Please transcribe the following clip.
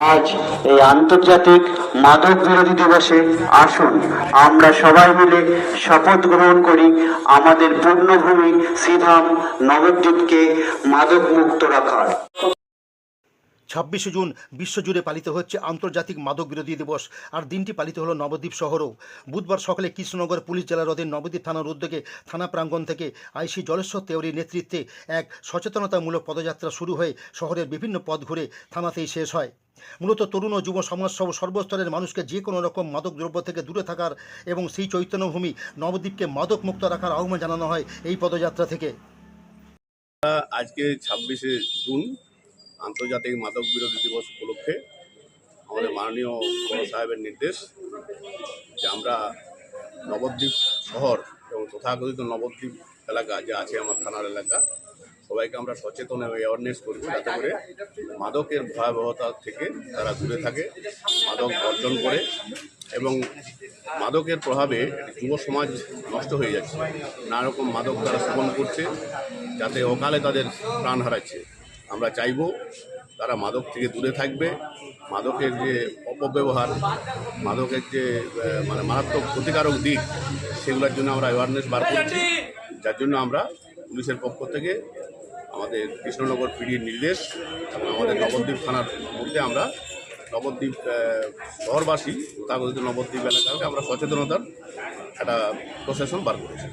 আজ এই আন্তর্জাতিক মাদক বিরোধী দিবসে আসুন, আমরা সবাই মিলে শপথ গ্রহণ করি আমাদের পূর্ণভূমি শ্রীধাম নবদ্বীপকে মাদক মুক্ত রাখার। ছাব্বিশে জুন বিশ্বজুড়ে পালিত হচ্ছে আন্তর্জাতিক মাদক বিরোধী দিবস। আর দিনটি পালিত হলো নবদ্বীপ শহরেও। বুধবার সকালে কৃষ্ণনগর পুলিশ জেলার অধীন নবদ্বীপ থানার উদ্যোগে থানা প্রাঙ্গণ থেকে আইসি জলেশ্বর তেওরির নেতৃত্বে এক সচেতনতামূলক পদযাত্রা শুরু হয়ে শহরের বিভিন্ন পথ ঘুরে থানাতেই শেষ হয়। মূলত তরুণ ও যুব সমাজ সহ সর্বস্তরের মানুষকে যে কোনো রকম মাদক দ্রব্য থেকে দূরে থাকার এবং সেই চৈতন্যভূমি নবদ্বীপকে মাদক মুক্ত রাখার আহ্বান জানানো হয় এই পদযাত্রা থেকে। আজকে ছাব্বিশে জুন আন্তর্জাতিক মাদক বিরোধী দিবস উপলক্ষে আমাদের মাননীয় সাহেবের নির্দেশ যে আমরা নবদ্বীপ শহর এবং তথাকথিত নবদ্বীপ এলাকা যে আছে আমার থানার এলাকা, সবাইকে আমরা সচেতন এবং অ্যাওয়ারনেস করব যাতে করে মাদকের ভয়াবহতা থেকে তারা দূরে থাকে, মাদক বর্জন করে এবং মাদকের প্রভাবে যুব সমাজ নষ্ট হয়ে যাচ্ছে। নানা রকম মাদক তারা সেবন করছে, যাতে অকালে তাদের প্রাণ হারাচ্ছে। আমরা চাইব তারা মাদক থেকে দূরে থাকবে। মাদকের যে অপব্যবহার, মাদকের যে মানে মারাত্মক ক্ষতিকারক দিক, সেগুলোর জন্য আমরা অ্যাওয়ারনেস বার করছি। যার জন্য আমরা পুলিশের পক্ষ থেকে আমাদের কৃষ্ণনগর পিডির নির্দেশ এবং আমাদের নবদ্বীপ থানার মধ্যে আমরা নবদ্বীপ শহরবাসী, তথাকথিত নবদ্বীপ এলাকাকে আমরা সচেতনতার একটা প্রশাসন বার করেছি।